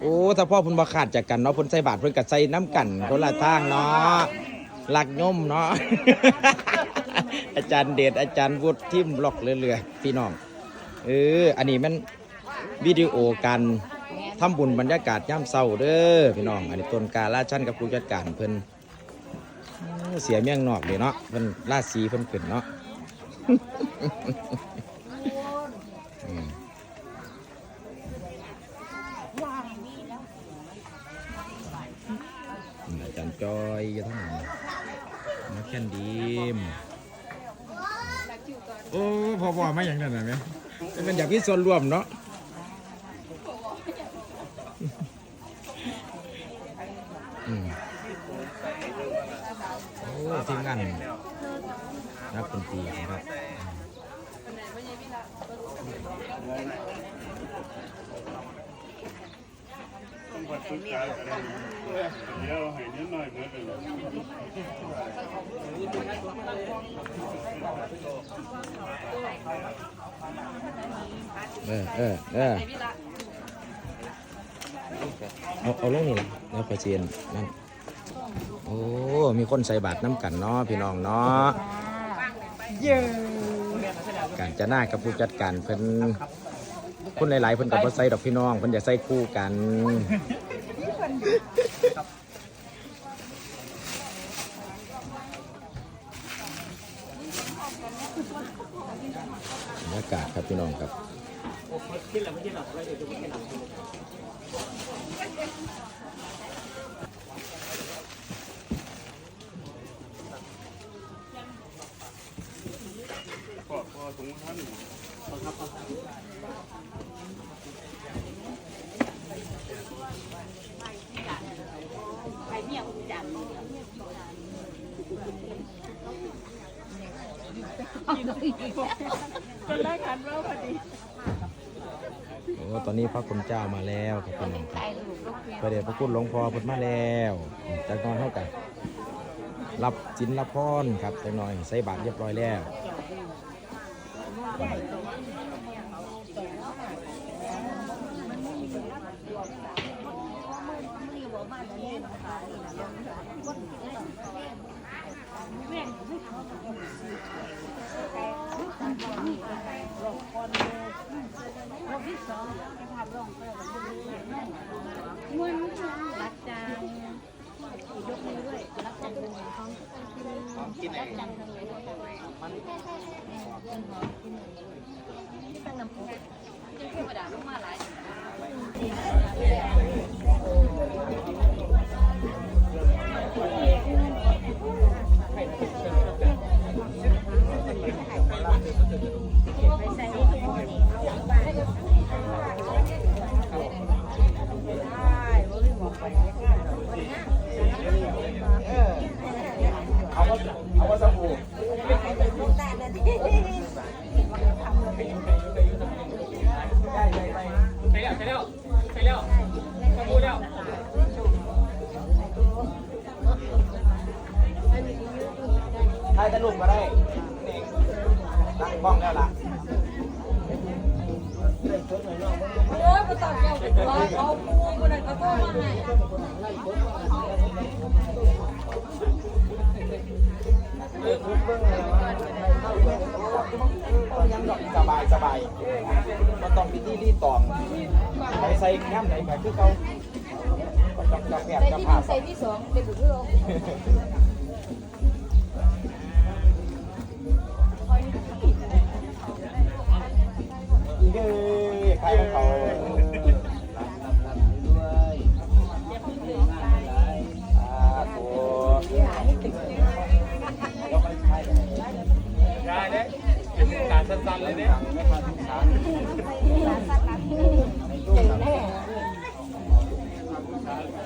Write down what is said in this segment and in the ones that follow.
โอ้ถ้าพ่อเพุ่นบ่ขาดจากกันเนาะเพุ่นใส่บาทเพุ่นก็ใส่น้ำกันคนละทางเนาะหลักย่อมเนาะ อาจารย์เดชอาจารย์วุฒิทิมล็อกเรื่อยๆพี่น้องเอออันนี้มันวิดีโอการทำบุญบรรยากาศย่ำเศร้าเด้อพี่น้อง อันนี้ต้นกาลาชันกับผู้จัดการเพิ่นเออเสียเมี่ยงนอกเลยเนาะเพิ่นราศีเพิ่นขึ้นเนาะ อืมอา จารย์จอยอยู่ทั้งนั้นมาแค่นดีมโอ้พอบอกมาอย่างนั้นไหมมันอยากมีส่วนร่วมเนาะอืมโอ้ทีมงานนักดนตรีนะครับ งไปนี่เดี๋ยวให้นิดหน่ออเออเออเอาเอาลงนี่ละแล้วไปเชียนนั่นโอ้ มีคนใส่บาตรน้ำกันเนาะพี่น้องเนาะการจะหน้ากับผู้จัดการเพิ่น คนหลายๆเพิ่นกับว่าใส่ดอกพี่น้องเพิ่นอยากใส่คู่กันบรรยากาศครับพี่น้องครับ โอ้ตอนนี้พระคุณเจ้ามาแล้วครับพี่น้องครับประเดี๋ยวพระคุณหลวงพ่อเพุทธมาแล้วจากหน้อยเท่ากันรับจินรับพรครับจากหน้อยใส่บาตรเรียบร้อยแล้วรัก ยกมือด้วยรับจางเป็นไงของรับจังทำไงมันที่ตั้งน้ำพุยังเทวดาลงมาหลาย บ้องแล้วล่ะโอ้ยมาตัดเอาเอาปูมันก็ต้องมาให้ยังดอกสบายสบายมันต้องพิธีรีตองไปใส่ย่ำไหนไปคือเขาก็ต้องจับแบบจับที่าใส่ที่สองเป็นบุตรเราอี อใครของเขาอ่าตัวแล้วก็ใช่ได้เลยเป็นการสั้นๆเลยเนี่ยไม่พลาดทุกสารบ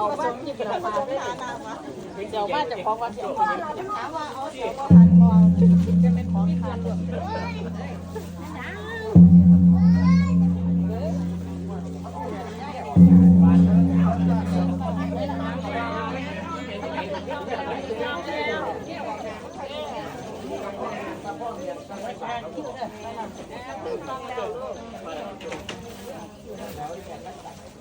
อาว่าที่ประมาเดี๋ยวว่าจะฟ้องว่าเดี๋ยวถามว่าเอาเดี๋ยวว่าพันพอจะเป็นของทานด้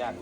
ยาก